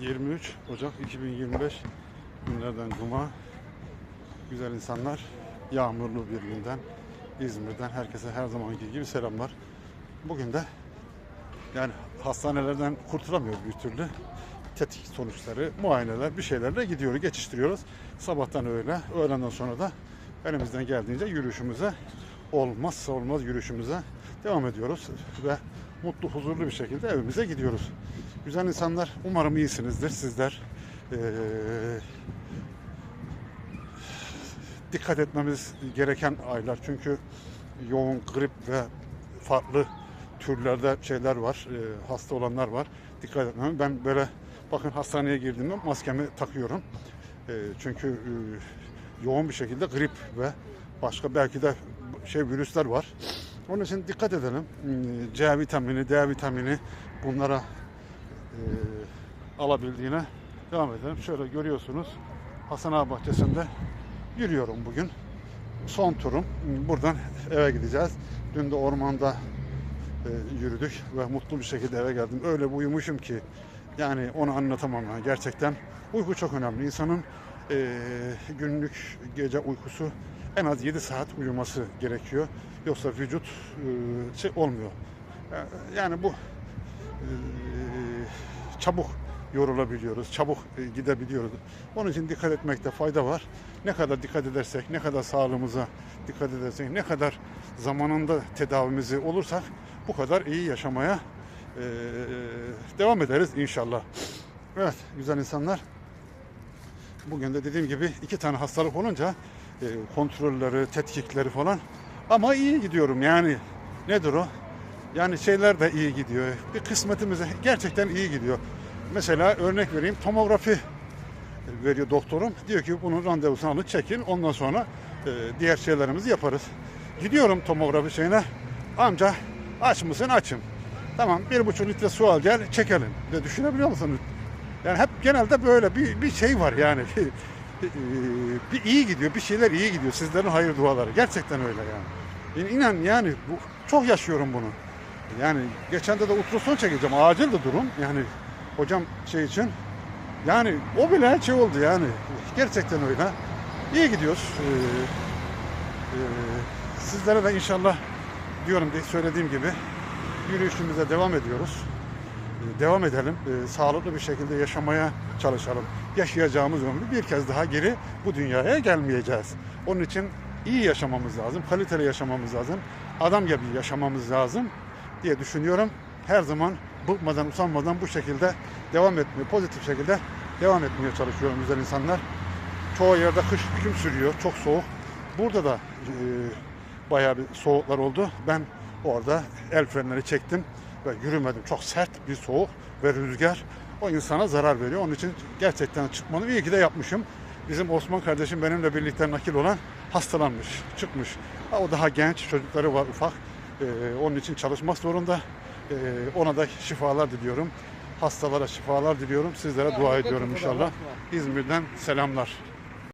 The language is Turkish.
23 Ocak 2025 günlerden Cuma. Güzel insanlar, yağmurlu bir günden İzmir'den herkese her zamanki gibi selamlar. Bugün de yani hastanelerden kurtulamıyoruz bir türlü. Tetik sonuçları, muayeneler, bir şeylerle gidiyoruz, geçiştiriyoruz. Sabahtan öğle, öğlenden sonra da elimizden geldiğince yürüyüşümüze olmazsa olmaz yürüyüşümüze devam ediyoruz ve mutlu, huzurlu bir şekilde evimize gidiyoruz. Güzel insanlar, umarım iyisinizdir sizler. Ee, dikkat etmemiz gereken aylar çünkü yoğun grip ve farklı türlerde şeyler var, e, hasta olanlar var. Dikkat etmem. Ben böyle bakın hastaneye girdiğimde maskemi takıyorum. E, çünkü e, yoğun bir şekilde grip ve başka belki de şey virüsler var. Onun için dikkat edelim. Hmm, C vitamini, D vitamini bunlara e, alabildiğine devam edelim. Şöyle görüyorsunuz Hasan Ağa Bahçesi'nde yürüyorum bugün. Son turum. Buradan eve gideceğiz. Dün de ormanda e, yürüdük ve mutlu bir şekilde eve geldim. Öyle uyumuşum ki yani onu anlatamam. Gerçekten uyku çok önemli. İnsanın e, günlük gece uykusu en az 7 saat uyuması gerekiyor. Yoksa vücut e, şey olmuyor. E, Yani bu e, çabuk yorulabiliyoruz, çabuk e, gidebiliyoruz. Onun için dikkat etmekte fayda var. Ne kadar dikkat edersek, ne kadar sağlığımıza dikkat edersek, ne kadar zamanında tedavimizi olursak bu kadar iyi yaşamaya e, devam ederiz inşallah. Evet güzel insanlar. Bugün de dediğim gibi iki tane hastalık olunca e, kontrolleri, tetkikleri falan ama iyi gidiyorum yani. Nedir o? Yani şeyler de iyi gidiyor. Bir kısmetimize gerçekten iyi gidiyor. Mesela örnek vereyim tomografi veriyor doktorum. Diyor ki bunun randevusunu alın çekin. Ondan sonra e, diğer şeylerimizi yaparız. Gidiyorum tomografi şeyine. Amca aç mısın? Açım. Tamam bir buçuk litre su al gel çekelim. De düşünebiliyor musunuz? Yani hep genelde böyle bir, bir şey var yani. Bir, bir iyi gidiyor. Bir şeyler iyi gidiyor. Sizlerin hayır duaları. Gerçekten öyle yani. İnan yani bu, çok yaşıyorum bunu. Yani geçen de de ultrason çekeceğim. Acil de durum. Yani hocam şey için. Yani o bile şey oldu yani. Gerçekten öyle. İyi gidiyoruz. Ee, e, sizlere de inşallah diyorum diye söylediğim gibi yürüyüşümüze devam ediyoruz. Ee, devam edelim. Ee, sağlıklı bir şekilde yaşamaya çalışalım. Yaşayacağımız ömrü bir kez daha geri bu dünyaya gelmeyeceğiz. Onun için iyi yaşamamız lazım, kaliteli yaşamamız lazım, adam gibi yaşamamız lazım diye düşünüyorum. Her zaman bıkmadan, usanmadan bu şekilde devam etmeye, pozitif şekilde devam etmeye çalışıyorum güzel insanlar. Çoğu yerde kış hüküm sürüyor, çok soğuk. Burada da e, bayağı bir soğuklar oldu. Ben orada el frenleri çektim ve yürümedim. Çok sert bir soğuk ve rüzgar o insana zarar veriyor. Onun için gerçekten çıkmadım. İyi ki de yapmışım. Bizim Osman kardeşim benimle birlikte nakil olan hastalanmış, çıkmış. O daha genç, çocukları var ufak. Ee, onun için çalışmak zorunda. Ee, ona da şifalar diliyorum. Hastalara şifalar diliyorum. Sizlere dua ediyorum inşallah. İzmir'den selamlar.